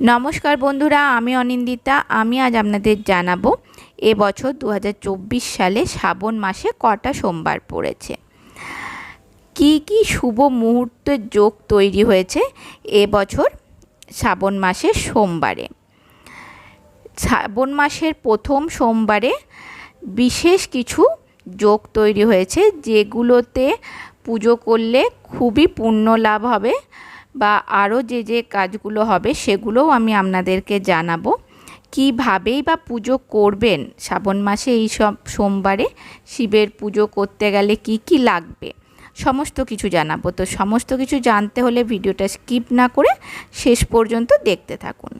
নমস্কার বন্ধুরা, আমি অনিন্দিতা। আমি আজ আপনাদের জানাব এবছর দু হাজার চব্বিশ সালে শ্রাবণ মাসে কটা সোমবার পড়েছে। কি কি শুভ মুহূর্তের যোগ তৈরি হয়েছে এবছর শ্রাবণ মাসের সোমবারে? শ্রাবণ মাসের প্রথম সোমবারে বিশেষ কিছু যোগ তৈরি হয়েছে, যেগুলোতে পুজো করলে খুবই পুণ্য লাভ হবে। বা আরও যে যে কাজগুলো হবে সেগুলোও আমি আপনাদেরকে জানাব। কীভাবেই বা পুজো করবেন শ্রাবণ মাসে এই সব সোমবারে? শিবের পুজো করতে গেলে কি কি লাগবে? সমস্ত কিছু জানাব। তো সমস্ত কিছু জানতে হলে ভিডিওটা স্কিপ না করে শেষ পর্যন্ত দেখতে থাকুন।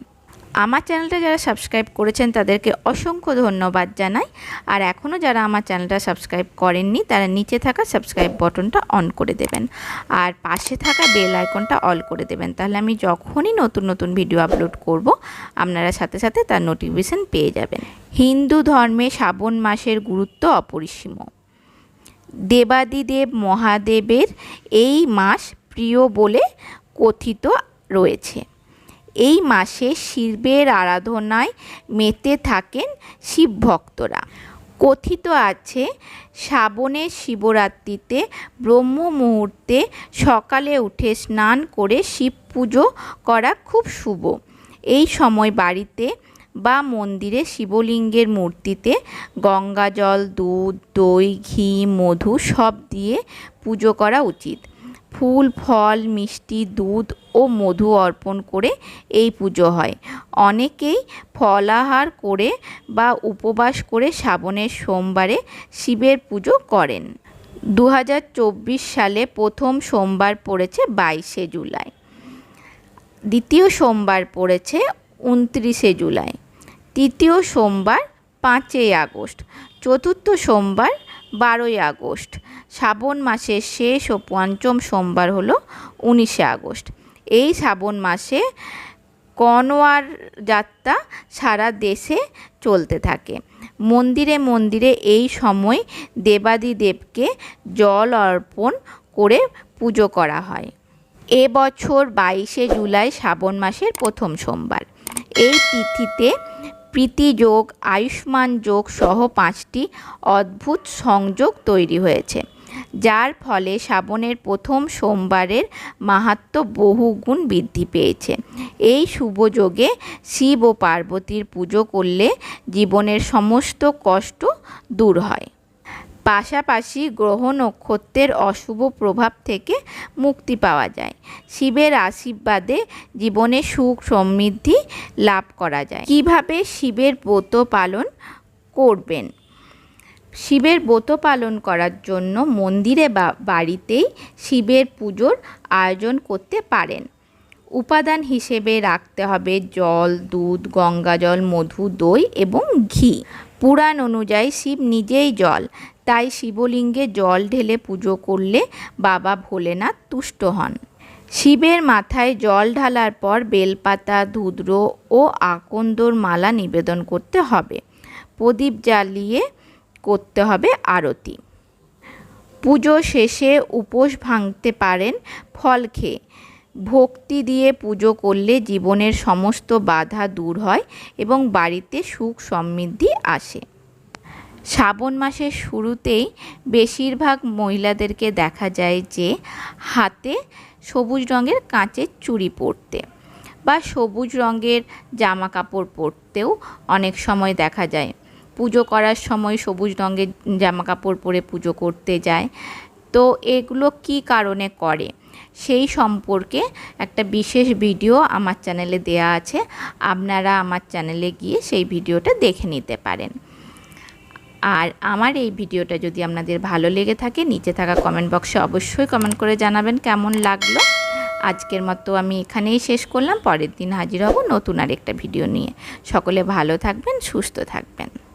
আমার চ্যানেলটা যারা সাবস্ক্রাইব করেছেন তাদেরকে অসংখ্য ধন্যবাদ জানাই। আর এখনও যারা আমার চ্যানেলটা সাবস্ক্রাইব করেননি, তারা নিচে থাকা সাবস্ক্রাইব বটনটা অন করে দেবেন। আর পাশে থাকা বেল আইকনটা অল করে দেবেন। তাহলে আমি যখনই নতুন নতুন ভিডিও আপলোড করব, আপনারা সাথে সাথে তার নোটিফিকেশান পেয়ে যাবেন। হিন্দু ধর্মে শ্রাবণ মাসের গুরুত্ব অপরিসীম। দেবাদিদেব মহাদেবের এই মাস প্রিয় বলে কথিত রয়েছে। এই মাসে শিবের আরাধনায় মেতে থাকেন শিব ভক্তরা। কথিত আছে শ্রাবণের শিবরাত্রিতে ব্রহ্ম মুহূর্তে সকালে উঠে স্নান করে শিব পুজো করা খুব শুভ। এই সময় বাড়িতে বা মন্দিরে শিবলিঙ্গের মূর্তিতে গঙ্গা জল, দুধ, দই, ঘি, মধু সব দিয়ে পুজো করা উচিত। ফুল, ফল, মিষ্টি, দুধ ও মধু অর্পণ করে এই পুজো হয়। অনেকেই ফলাহার করে বা উপবাস করে শ্রাবণের সোমবারে শিবের পুজো করেন। দু হাজার চব্বিশ সালে প্রথম সোমবার পড়েছে বাইশে জুলাই। দ্বিতীয় সোমবার পড়েছে উনত্রিশে জুলাই। তৃতীয় সোমবার পাঁচই আগস্ট। চতুর্থ সোমবার বারোই আগস্ট। শ্রাবণ মাসের শেষ ও পঞ্চম সোমবার হলো উনিশে আগস্ট। এই শ্রাবণ মাসে কনোয়ার যাত্রা সারা দেশে চলতে থাকে। মন্দিরে মন্দিরে এই সময় দেবাদিদেবকে জল অর্পণ করে পুজো করা হয়। এবছর বাইশে জুলাই শ্রাবণ মাসের প্রথম সোমবার। এই তিথিতে প্রীতি যোগ, আয়ুষ্মান যোগ সহ পাঁচটি অদ্ভুত সংযোগ তৈরি হয়েছে, যার ফলে শ্রাবণের প্রথম সোমবারের মাহাত্ম বহুগুণ বৃদ্ধি পেয়েছে। এই শুভযোগে শিব ও পার্বতীর পুজো করলে জীবনের সমস্ত কষ্ট দূর হয়। পাশাপাশি গ্রহ নক্ষত্রের অশুভ প্রভাব থেকে মুক্তি পাওয়া যায়। শিবের আশীর্বাদে জীবনে সুখ সমৃদ্ধি লাভ করা যায়। কীভাবে শিবের ব্রত পালন করবেন? শিবের ব্রত পালন করার জন্য মন্দিরে বা বাড়িতেই শিবের পুজোর আয়োজন করতে পারেন। উপাদান হিসেবে রাখতে হবে জল, দুধ, গঙ্গা জল, মধু, দই এবং ঘি। পুরাণ অনুযায়ী শিব নিজেই জল, তাই শিবলিঙ্গে জল ঢেলে পুজো করলে বাবা ভোলেনাথ তুষ্ট হন। শিবের মাথায় জল ঢালার পর বেলপাতা, ধুদ্র ও আকন্দর মালা নিবেদন করতে হবে। প্রদীপ জ্বালিয়ে করতে হবে আরতি। পুজো শেষে উপোস ভাঙতে পারেন ফল খেয়ে। ভক্তি দিয়ে পুজো করলে জীবনের সমস্ত বাধা দূর হয় এবং বাড়িতে সুখ সমৃদ্ধি আসে। শ্রাবণ মাসের শুরুতেই বেশিরভাগ মহিলাদেরকে দেখা যায় যে হাতে সবুজ রঙের কাঁচের চুড়ি পরতে বা সবুজ রঙের জামা কাপড় পরতেও অনেক সময় দেখা যায়। পুজো করার সময় সবুজ রঙের জামা কাপড় পরে পুজো করতে যায়। তো এগুলো কি কারণে করে? সেই সম্পর্কে একটা বিশেষ ভিডিও আমার চ্যানেলে দেয়া আছে। আপনারা আমার চ্যানেলে গিয়ে সেই ভিডিওটা দেখে নিতে পারেন। আর আমার এই ভিডিওটা যদি আপনাদের ভালো লেগে থাকে, নিচে থাকা কমেন্ট বক্সে অবশ্যই কমেন্ট করে জানাবেন কেমন লাগল। আজকের মতো আমি এখানেই শেষ করলাম। পরের দিন হাজির হব নতুন আর একটা ভিডিও নিয়ে। সকলে ভালো থাকবেন, সুস্থ থাকবেন।